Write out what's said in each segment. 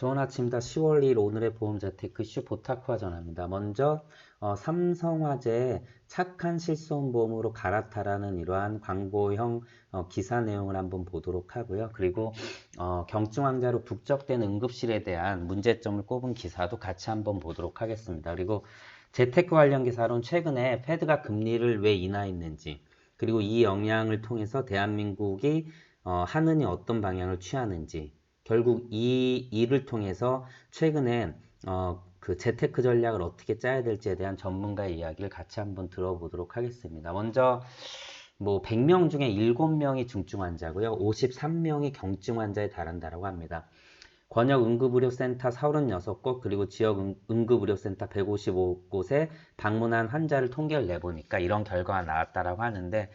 좋은 아침입니다. 10월 2일 오늘의 보험 재테크 이슈 보타쿠아 전합니다. 먼저 어, 삼성화재 착한 실손보험으로 갈아타라는 이러한 광고형 어, 기사 내용을 한번 보도록 하고요. 그리고 어, 경증 환자로 북적된 응급실에 대한 문제점을 꼽은 기사도 같이 한번 보도록 하겠습니다. 그리고 재테크 관련 기사로는 최근에 패드가 금리를 왜 인하했는지 그리고 이 영향을 통해서 대한민국이 어, 하느니 어떤 방향을 취하는지 결국 이 일을 통해서 최근에 어, 그 재테크 전략을 어떻게 짜야 될지에 대한 전문가의 이야기를 같이 한번 들어보도록 하겠습니다. 먼저 뭐 100명 중에 7명이 중증 환자고요. 53명이 경증 환자에 달한다라고 합니다. 권역 응급의료센터 36곳 그리고 지역 응급의료센터 155곳에 방문한 환자를 통계를 내보니까 이런 결과가 나왔다라고 하는데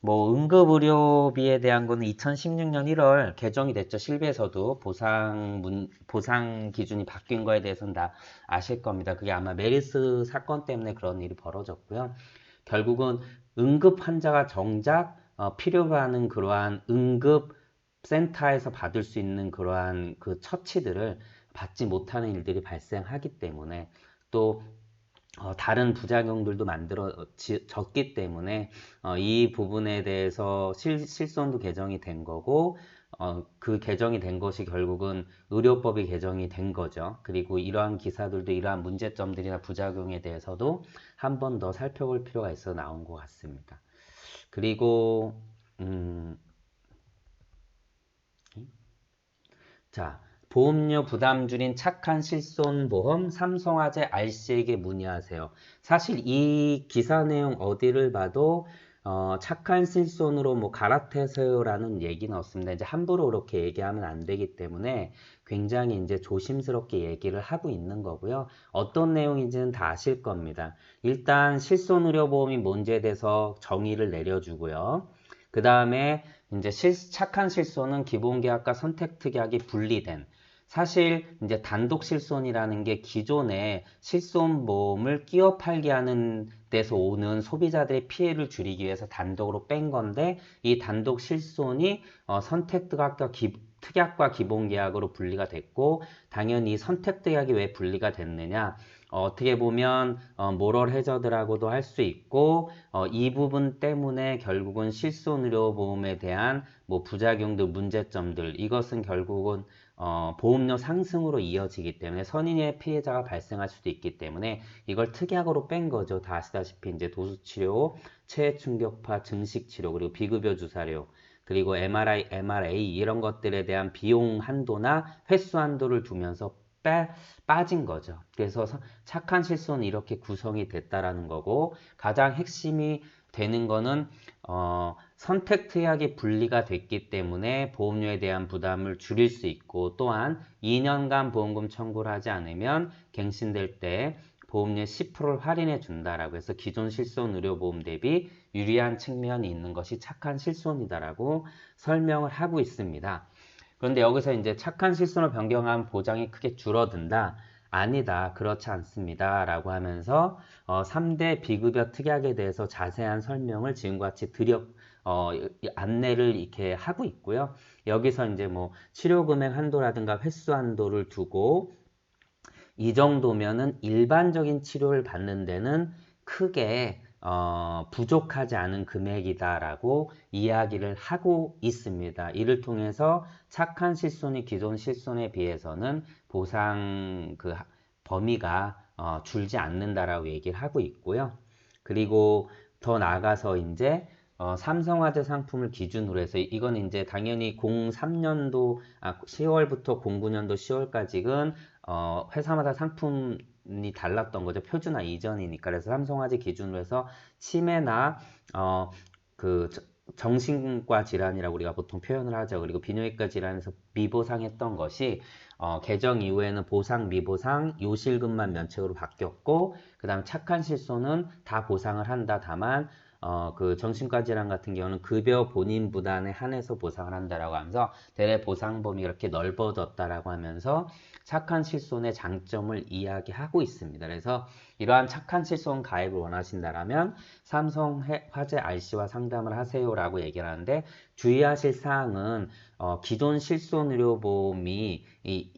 뭐 응급의료비에 대한 거는 2016년 1월 개정이 됐죠. 실비에서도 보상 문, 보상 기준이 바뀐 거에 대해서는 다 아실 겁니다. 그게 아마 메리스 사건 때문에 그런 일이 벌어졌고요. 결국은 응급 환자가 정작 어, 필요가 하는 그러한 응급 센터에서 받을 수 있는 그러한 그 처치들을 받지 못하는 일들이 발생하기 때문에 또 어, 다른 부작용들도 만들어졌기 때문에 어, 이 부분에 대해서 실, 실손도 개정이 된 거고 어, 그 개정이 된 것이 결국은 의료법이 개정이 된 거죠. 그리고 이러한 기사들도 이러한 문제점들이나 부작용에 대해서도 한 번 더 살펴볼 필요가 있어 나온 것 같습니다. 그리고 음, 자 보험료 부담 줄인 착한 실손보험 삼성화재 RC에게 문의하세요. 사실 이 기사 내용 어디를 봐도 어, 착한 실손으로 뭐 갈아타세요라는 얘기는 없습니다. 이제 함부로 그렇게 얘기하면 안 되기 때문에 굉장히 이제 조심스럽게 얘기를 하고 있는 거고요. 어떤 내용인지는 다 아실 겁니다. 일단 실손의료보험이 뭔지에 대해서 정의를 내려주고요. 그 다음에 이제 실, 착한 실손은 기본 계약과 선택 특약이 분리된. 사실 이제 단독 실손이라는 게 기존에 실손 보험을 끼워 팔게 하는 데서 오는 소비자들의 피해를 줄이기 위해서 단독으로 뺀 건데 이 단독 실손이 어, 선택 특약과 기, 특약과 기본 계약으로 분리가 됐고 당연히 선택 특약이 왜 분리가 됐느냐 어, 떻게 보면 어, 모럴 해저드라고도 할 수 있고 어, 이 부분 때문에 결국은 실손의료보험에 대한 뭐 부작용들 문제점들 이것은 결국은 어, 보험료 상승으로 이어지기 때문에 선인의 피해자가 발생할 수도 있기 때문에 이걸 특약으로 뺀 거죠. 다 아시다시피 이제 도수치료, 체충격파, 증식치료, 그리고 비급여 주사료, 그리고 MRI, MRA 이런 것들에 대한 비용 한도나 횟수 한도를 두면서 빼, 빠진 거죠. 그래서 착한 실손은 이렇게 구성이 됐다라는 거고 가장 핵심이 되는 거는 어, 선택 특약이 분리가 됐기 때문에 보험료에 대한 부담을 줄일 수 있고 또한 2년간 보험금 청구를 하지 않으면 갱신될 때 보험료 10%를 할인해 준다라고 해서 기존 실손 의료보험 대비 유리한 측면이 있는 것이 착한 실손이다라고 설명을 하고 있습니다. 그런데 여기서 이제 착한 실손을 변경한 보장이 크게 줄어든다. 아니다. 그렇지 않습니다. 라고 하면서 어, 3대 비급여 특약에 대해서 자세한 설명을 지금과 같이 드려 어, 안내를 이렇게 하고 있고요. 여기서 이제 뭐 치료 금액 한도라든가 횟수 한도를 두고 이 정도면은 일반적인 치료를 받는 데는 크게 어, 부족하지 않은 금액이다라고 이야기를 하고 있습니다. 이를 통해서 착한 실손이 기존 실손에 비해서는 보상 그 범위가 어, 줄지 않는다라고 얘기를 하고 있고요. 그리고 더 나아가서 이제 어, 삼성화재 상품을 기준으로 해서 이건 이제 당연히 03년도 아 10월부터 09년도 10월까지는 어, 회사마다 상품 이 달랐던 거죠. 표준화 이전이니까. 그래서 삼성화재 기준으로 해서 치매나 어 그 정신과 질환이라고 우리가 보통 표현을 하죠. 그리고 비뇨기과 질환에서 미보상했던 것이 어, 개정 이후에는 보상, 미보상, 요실금만 면책으로 바뀌었고 그 다음 착한 실손은 다 보상을 한다. 다만 어, 그 정신과 질환 같은 경우는 급여 본인 부담에 한해서 보상을 한다라고 하면서 대래 보상 범위 이렇게 넓어졌다라고 하면서 착한 실손의 장점을 이야기하고 있습니다. 그래서 이러한 착한 실손 가입을 원하신다라면 삼성 화재 RC와 상담을 하세요라고 얘기를 하는데 주의하실 사항은 어, 기존 실손 의료보험이 이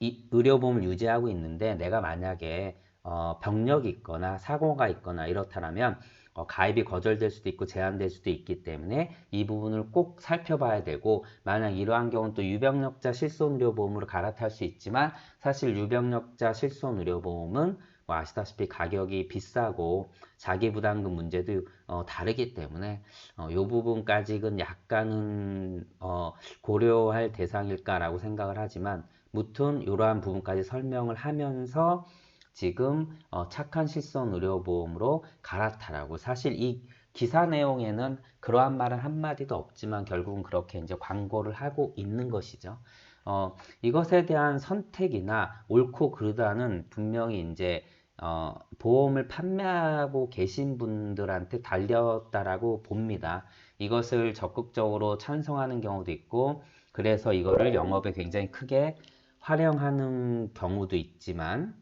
이 의료보험을 유지하고 있는데 내가 만약에 어, 병력이 있거나 사고가 있거나 이렇다면 어, 가입이 거절될 수도 있고 제한될 수도 있기 때문에 이 부분을 꼭 살펴봐야 되고 만약 이러한 경우는 또 유병력자 실손의료보험으로 갈아탈 수 있지만 사실 유병력자 실손의료보험은 뭐 아시다시피 가격이 비싸고 자기 부담금 문제도 어, 다르기 때문에 어, 이 부분까지는 약간은 어, 고려할 대상일까라고 생각을 하지만 무튼 이러한 부분까지 설명을 하면서 지금 어, 착한 실손 의료보험으로 갈아타라고 사실 이 기사 내용에는 그러한 말은 한마디도 없지만 결국은 그렇게 이제 광고를 하고 있는 것이죠. 어, 이것에 대한 선택이나 옳고 그르다는 분명히 이제 어, 보험을 판매하고 계신 분들한테 달렸다라고 봅니다. 이것을 적극적으로 찬성하는 경우도 있고, 그래서 이거를 영업에 굉장히 크게 활용하는 경우도 있지만,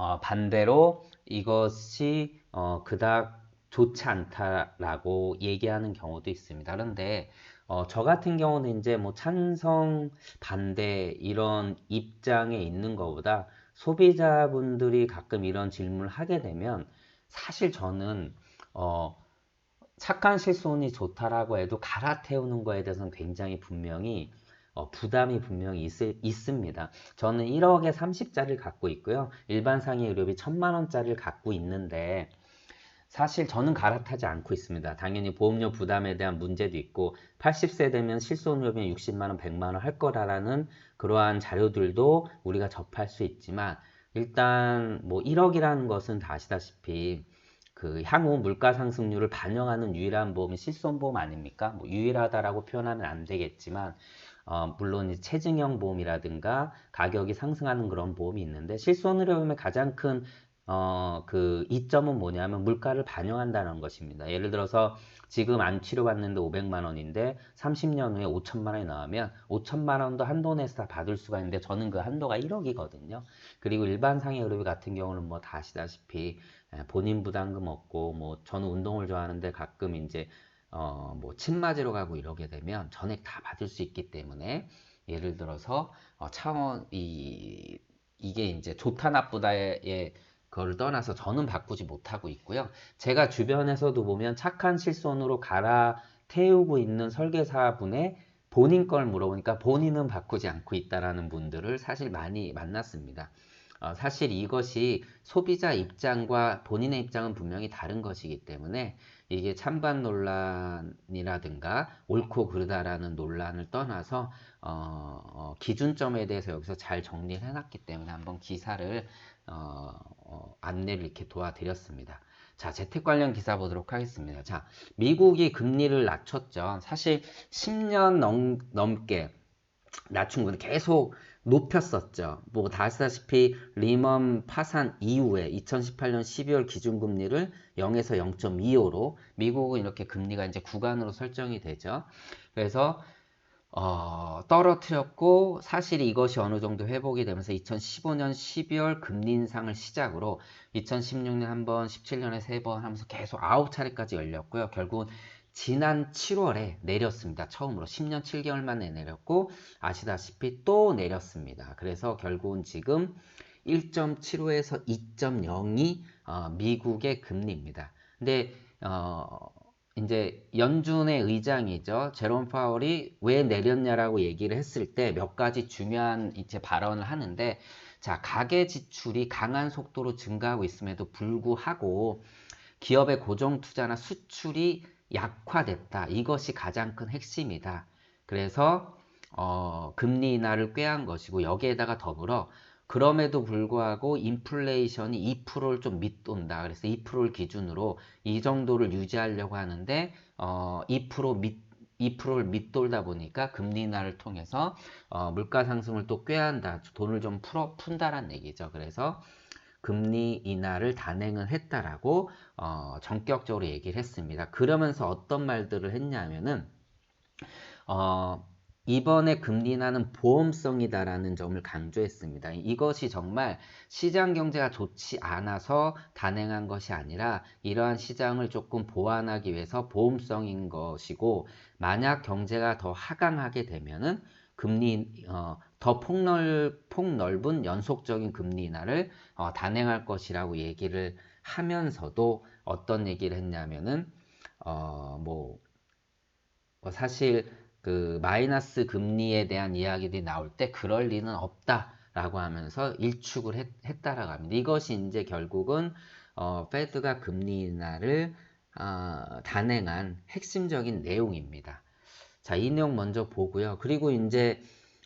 어, 반대로 이것이 어, 그닥 좋지 않다라고 얘기하는 경우도 있습니다. 그런데 어, 저 같은 경우는 이제 뭐 찬성, 반대 이런 입장에 있는 것보다 소비자분들이 가끔 이런 질문을 하게 되면 사실 저는 어, 착한 실손이 좋다라고 해도 갈아태우는 거에 대해서는 굉장히 분명히 어, 부담이 분명히 있, 있습니다. 저는 1억에 30짜리를 갖고 있고요. 일반 상위 의료비 1000만 원짜리를 갖고 있는데 사실 저는 갈아타지 않고 있습니다. 당연히 보험료 부담에 대한 문제도 있고 80세 되면 실손의료비 60만 원, 100만 원 할 거라는 그러한 자료들도 우리가 접할 수 있지만 일단 뭐 1억이라는 것은 다 아시다시피 그 향후 물가 상승률을 반영하는 유일한 보험이 실손보험 아닙니까? 뭐 유일하다라고 표현하면 안 되겠지만 어, 물론 체증형 보험이라든가 가격이 상승하는 그런 보험이 있는데 실손의료보험의 가장 큰 어, 그 이점은 뭐냐면 물가를 반영한다는 것입니다. 예를 들어서 지금 안 치료받는데 500만 원인데 30년 후에 5천만 원이 나오면 5천만 원도 한도 내에서 다 받을 수가 있는데 저는 그 한도가 1억이거든요. 그리고 일반 상해 의료비 같은 경우는 뭐 다 아시다시피 예, 본인 부담금 없고 뭐 저는 운동을 좋아하는데 가끔 이제 어, 뭐, 침 맞으러 가고 이러게 되면 전액 다 받을 수 있기 때문에 예를 들어서 어, 차원 이 이게 이제 좋다 나쁘다의 그걸 떠나서 저는 바꾸지 못하고 있고요. 제가 주변에서도 보면 착한 실손으로 갈아 태우고 있는 설계사분의 본인 걸 물어보니까 본인은 바꾸지 않고 있다라는 분들을 사실 많이 만났습니다. 어, 사실 이것이 소비자 입장과 본인의 입장은 분명히 다른 것이기 때문에 이게 찬반 논란이라든가 옳고 그르다라는 논란을 떠나서 어, 어, 기준점에 대해서 여기서 잘 정리를 해놨기 때문에 한번 기사를 어, 어, 안내를 이렇게 도와드렸습니다. 자, 재택 관련 기사 보도록 하겠습니다. 자, 미국이 금리를 낮췄죠. 사실 10년 넘, 넘게 낮춘 건 계속 높였었죠. 뭐 다 아시다시피 리먼 파산 이후에 2018년 12월 기준금리를 0에서 0.25로 미국은 이렇게 금리가 이제 구간으로 설정이 되죠. 그래서 어, 떨어뜨렸고 사실 이것이 어느 정도 회복이 되면서 2015년 12월 금리 인상을 시작으로 2016년 한 번, 17년에 세 번 하면서 계속 아홉 차례까지 열렸고요. 결국은 지난 7월에 내렸습니다. 처음으로 10년 7개월 만에 내렸고 아시다시피 또 내렸습니다. 그래서 결국은 지금 1.75에서 2.02 어, 미국의 금리입니다. 근데 어, 이제 연준의 의장이죠. 제롬 파월이 왜 내렸냐라고 얘기를 했을 때 몇 가지 중요한 이제 발언을 하는데 자, 가계 지출이 강한 속도로 증가하고 있음에도 불구하고 기업의 고정 투자나 수출이 약화됐다. 이것이 가장 큰 핵심이다. 그래서 어, 금리 인하를 꾀한 것이고 여기에다가 더불어 그럼에도 불구하고 인플레이션이 2%를 좀 밑돈다. 그래서 2%를 기준으로 이 정도를 유지하려고 하는데 어, 2% 밑, 2%를 밑돌다 보니까 금리 인하를 통해서 어, 물가 상승을 또 꾀한다. 돈을 좀 풀어 푼다란 얘기죠. 그래서 금리 인하를 단행을 했다라고 어, 전격적으로 얘기를 했습니다. 그러면서 어떤 말들을 했냐면은 어, 이번에 금리 인하는 보험성이다라는 점을 강조했습니다. 이것이 정말 시장 경제가 좋지 않아서 단행한 것이 아니라 이러한 시장을 조금 보완하기 위해서 보험성인 것이고 만약 경제가 더 하강하게 되면은 금리 어, 더 폭넓, 폭넓은 연속적인 금리 인하를 어, 단행할 것이라고 얘기를 하면서도 어떤 얘기를 했냐면은 어, 뭐, 뭐 사실 그 마이너스 금리에 대한 이야기들이 나올 때 그럴 리는 없다라고 하면서 일축을 했, 했다라고 합니다. 이것이 이제 결국은 어, 페드가 금리 인하를 어, 단행한 핵심적인 내용입니다. 자, 이 내용 먼저 보고요. 그리고 이제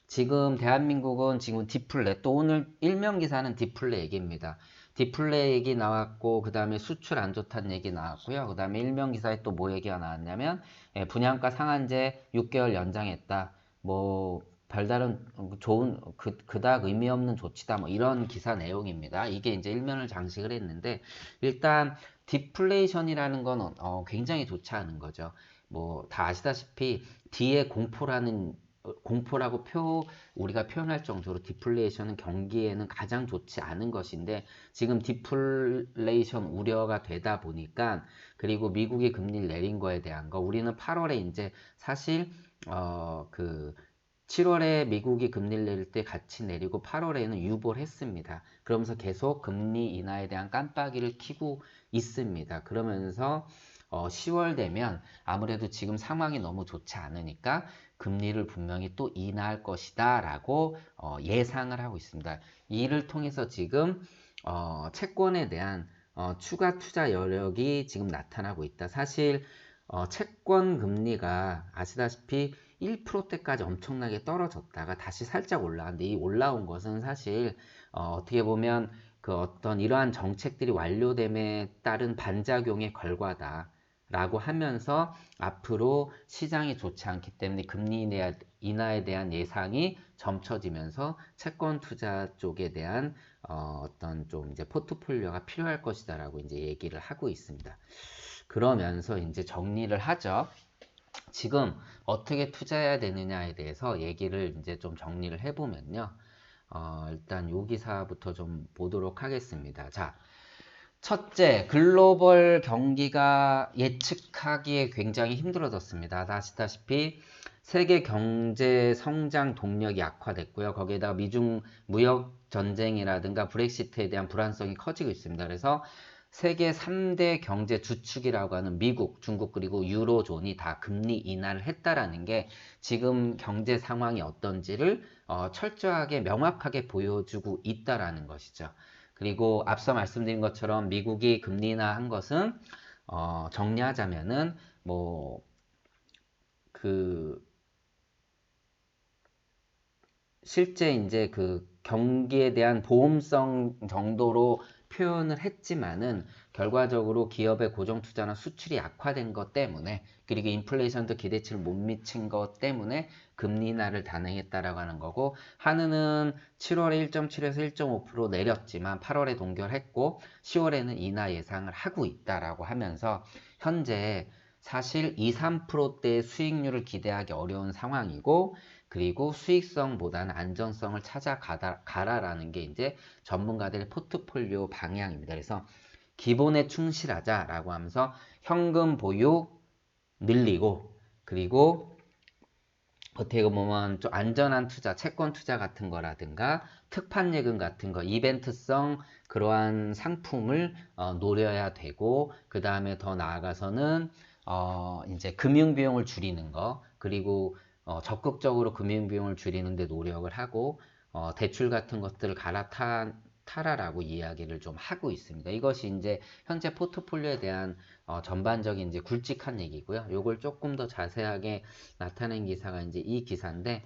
지금 대한민국은 지금 디플레 또 오늘 일면 기사는 디플레 얘기입니다. 디플레 얘기 나왔고 그 다음에 수출 안 좋다는 얘기 나왔고요. 그 다음에 일면 기사에 또 뭐 얘기가 나왔냐면 예, 분양가 상한제 6개월 연장했다. 뭐 별다른 좋은 그, 그닥 의미 없는 조치다. 뭐 이런 기사 내용입니다. 이게 이제 일면을 장식을 했는데 일단 디플레이션이라는 건 어, 굉장히 좋지 않은 거죠. 뭐 다 아시다시피 뒤에 공포라는 공포라고 표 우리가 표현할 정도로 디플레이션은 경기에는 가장 좋지 않은 것인데 지금 디플레이션 우려가 되다 보니까 그리고 미국이 금리를 내린 거에 대한 거 우리는 8월에 이제 사실 어그 7월에 미국이 금리를 내릴 때 같이 내리고 8월에는 유보를 했습니다. 그러면서 계속 금리 인하에 대한 깜빡이를 켜고 있습니다. 그러면서 어, 10월 되면 아무래도 지금 상황이 너무 좋지 않으니까 금리를 분명히 또 인하할 것이다 라고 어, 예상을 하고 있습니다. 이를 통해서 지금 어, 채권에 대한 어, 추가 투자 여력이 지금 나타나고 있다. 사실 어, 채권 금리가 아시다시피 1%대까지 엄청나게 떨어졌다가 다시 살짝 올라왔는데 이 올라온 것은 사실 어, 어떻게 보면 그 어떤 이러한 정책들이 완료됨에 따른 반작용의 결과다. 라고 하면서 앞으로 시장이 좋지 않기 때문에 금리 인하에 대한 예상이 점쳐지면서 채권 투자 쪽에 대한 어, 어떤 좀 이제 포트폴리오가 필요할 것이다라고 이제 얘기를 하고 있습니다. 그러면서 이제 정리를 하죠. 지금 어떻게 투자해야 되느냐에 대해서 얘기를 이제 좀 정리를 해보면요. 어, 일단 요 기사부터 좀 보도록 하겠습니다. 자, 첫째, 글로벌 경기가 예측하기에 굉장히 힘들어졌습니다. 아시다시피 세계 경제 성장 동력이 악화됐고요. 거기에다가 미중 무역 전쟁이라든가 브렉시트에 대한 불안성이 커지고 있습니다. 그래서 세계 3대 경제 주축이라고 하는 미국, 중국 그리고 유로존이 다 금리 인하를 했다라는 게 지금 경제 상황이 어떤지를 어, 철저하게 명확하게 보여주고 있다라는 것이죠. 그리고 앞서 말씀드린 것처럼 미국이 금리 인하한 것은 어, 정리하자면은 뭐그 실제 이제 그 경기에 대한 보험성 정도로 표현을 했지만은 결과적으로 기업의 고정 투자나 수출이 악화된 것 때문에 그리고 인플레이션도 기대치를 못 미친 것 때문에 금리 인하를 단행했다라고 하는 거고 한은은 7월에 1.7에서 1.5% 내렸지만 8월에 동결했고 10월에는 인하 예상을 하고 있다라고 하면서 현재 사실 2, 3%대의 수익률을 기대하기 어려운 상황이고 그리고 수익성보다는 안전성을 찾아가라라는 게 이제 전문가들의 포트폴리오 방향입니다. 그래서 기본에 충실하자라고 하면서 현금 보유 늘리고 그리고 어떻게 보면 좀 안전한 투자, 채권 투자 같은 거라든가 특판 예금 같은 거, 이벤트성 그러한 상품을 어, 노려야 되고 그 다음에 더 나아가서는 어, 이제 금융 비용을 줄이는 거 그리고 어, 적극적으로 금융 비용을 줄이는데 노력을 하고 어, 대출 같은 것들을 갈아타 타라라고 이야기를 좀 하고 있습니다. 이것이 이제 현재 포트폴리오에 대한 어, 전반적인 이제 굵직한 얘기고요. 요걸 조금 더 자세하게 나타낸 기사가 이제 이 기사인데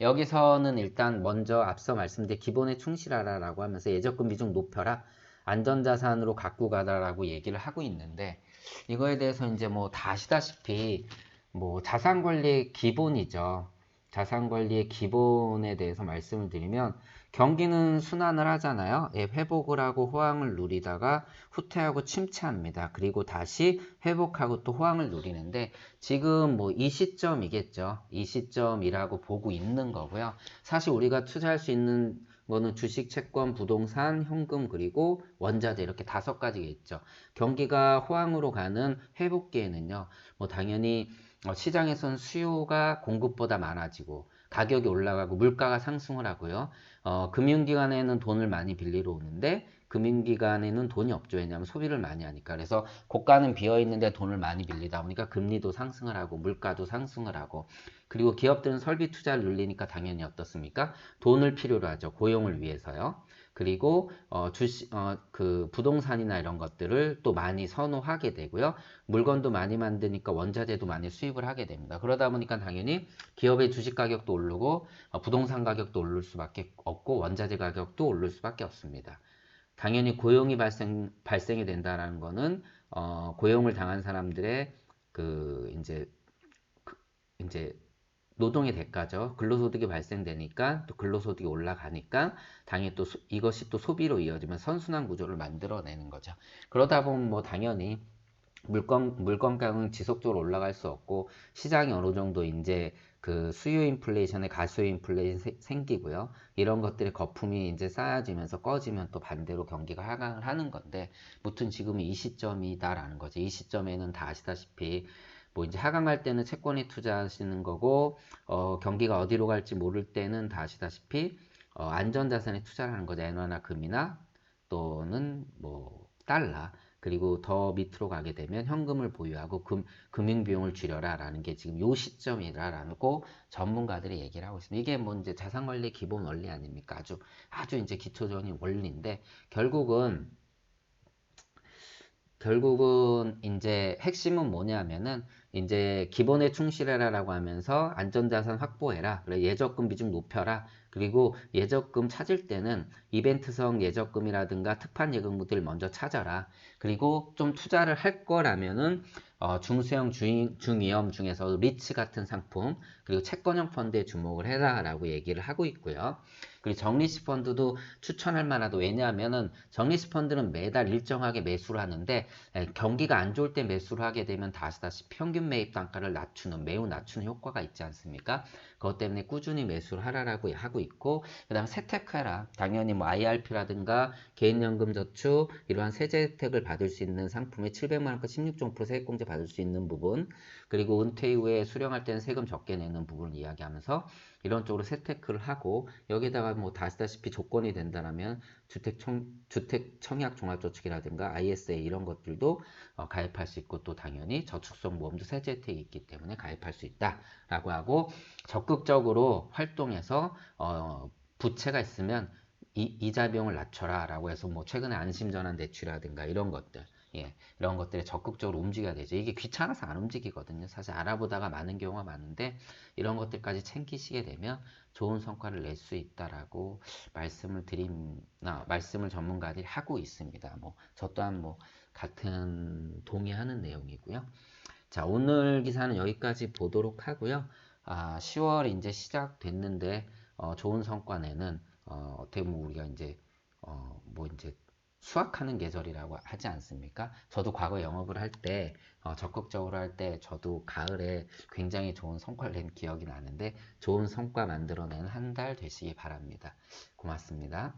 여기서는 일단 먼저 앞서 말씀드린 기본에 충실하라라고 하면서 예적금 비중 높여라 안전자산으로 갖고 가다라고 얘기를 하고 있는데 이거에 대해서 이제 뭐 다 아시다시피 뭐 자산 관리의 기본이죠. 자산 관리의 기본에 대해서 말씀을 드리면 경기는 순환을 하잖아요. 예, 회복을 하고 호황을 누리다가 후퇴하고 침체합니다. 그리고 다시 회복하고 또 호황을 누리는데 지금 뭐 이 시점이겠죠. 이 시점이라고 보고 있는 거고요. 사실 우리가 투자할 수 있는 거는 주식, 채권, 부동산, 현금 그리고 원자재 이렇게 다섯 가지겠죠. 경기가 호황으로 가는 회복기에는요. 뭐 당연히 어, 시장에선 수요가 공급보다 많아지고 가격이 올라가고 물가가 상승을 하고요. 어, 금융기관에는 돈을 많이 빌리러 오는데 금융기관에는 돈이 없죠. 왜냐하면 소비를 많이 하니까. 그래서 고가는 비어 있는데 돈을 많이 빌리다 보니까 금리도 상승을 하고 물가도 상승을 하고 그리고 기업들은 설비 투자를 늘리니까 당연히 어떻습니까? 돈을 필요로 하죠. 고용을 위해서요. 그리고 어, 주시, 어, 그 부동산이나 이런 것들을 또 많이 선호하게 되고요. 물건도 많이 만드니까 원자재도 많이 수입을 하게 됩니다. 그러다 보니까 당연히 기업의 주식 가격도 오르고 어, 부동산 가격도 오를 수밖에 없고 원자재 가격도 오를 수밖에 없습니다. 당연히 고용이 발생 발생이 된다라는 거는 어, 고용을 당한 사람들의 그 이제 그 이제 노동의 대가죠. 근로소득이 발생되니까 또 근로소득이 올라가니까 당연히 또 소, 이것이 또 소비로 이어지면 선순환 구조를 만들어내는 거죠. 그러다 보면 뭐 당연히 물건 물건 가격은 지속적으로 올라갈 수 없고 시장이 어느 정도 이제 그 수요 인플레이션에 가수요 인플레이션 생기고요. 이런 것들의 거품이 이제 쌓여지면서 꺼지면 또 반대로 경기가 하강을 하는 건데 무튼 지금이 이 시점이다라는 거죠. 이 시점에는 다 아시다시피 뭐 이제 하강할 때는 채권에 투자하시는 거고 어, 경기가 어디로 갈지 모를 때는 다 아시다시피 어, 안전자산에 투자를 하는 거죠. 엔화나 금이나 또는 뭐 달러 그리고 더 밑으로 가게 되면 현금을 보유하고 금, 금융 비용을 줄여라 라는 게 지금 요 시점이라라고 전문가들이 얘기를 하고 있습니다. 이게 뭐 이제 자산 관리 기본 원리 아닙니까? 아주 아주 이제 기초적인 원리인데 결국은 결국은 이제 핵심은 뭐냐면은 이제 기본에 충실해라라고 하면서 안전자산 확보해라. 그래 예적금 비중 높여라. 그리고 예적금 찾을 때는 이벤트성 예적금이라든가 특판 예금들을 먼저 찾아라. 그리고 좀 투자를 할 거라면은 어, 중소형 중, 중위험 중에서 리츠 같은 상품 그리고 채권형 펀드에 주목을 해라라고 얘기를 하고 있고요. 그리고 정리식 펀드도 추천할 만하다. 왜냐하면은 정리식 펀드는 매달 일정하게 매수를 하는데 에, 경기가 안 좋을 때 매수를 하게 되면 다 아시다시피 평균 매입 단가를 낮추는 매우 낮추는 효과가 있지 않습니까? 그것 때문에 꾸준히 매수를 하라라고 하고 있고 그 다음에 세테크해라. 당연히 뭐 IRP라든가 개인연금 저축 이러한 세제 혜택을 받을 수 있는 상품에 700만 원까지 16.5% 세액공제 받을 수 있는 부분 그리고 은퇴 이후에 수령할 때는 세금 적게 내는 부분을 이야기하면서 이런 쪽으로 세테크를 하고 여기다가 뭐 다시다시피 조건이 된다면 주택 청 주택 청약 종합저축이라든가 ISA 이런 것들도 어, 가입할 수 있고 또 당연히 저축성 모험도 세제 혜택이 있기 때문에 가입할 수 있다라고 하고 적극적으로 활동해서 어, 부채가 있으면 이, 이자 비용을 낮춰라 라고 해서 뭐 최근에 안심전환 대출이라든가 이런 것들 예, 이런 것들에 적극적으로 움직여야 되죠. 이게 귀찮아서 안 움직이거든요. 사실 알아보다가 많은 경우가 많은데 이런 것들까지 챙기시게 되면 좋은 성과를 낼 수 있다라고 말씀을 드림나 말씀을 전문가들이 하고 있습니다. 뭐 저 또한 뭐 같은 동의하는 내용이고요. 자, 오늘 기사는 여기까지 보도록 하고요. 아, 10월 이제 시작됐는데 어, 좋은 성과 내는 어, 어떻게 보면 우리가 이제 어, 뭐 이제 수확하는 계절이라고 하지 않습니까? 저도 과거 영업을 할 때, 어, 적극적으로 할 때, 저도 가을에 굉장히 좋은 성과를 낸 기억이 나는데, 좋은 성과 만들어내는 한달 되시기 바랍니다. 고맙습니다.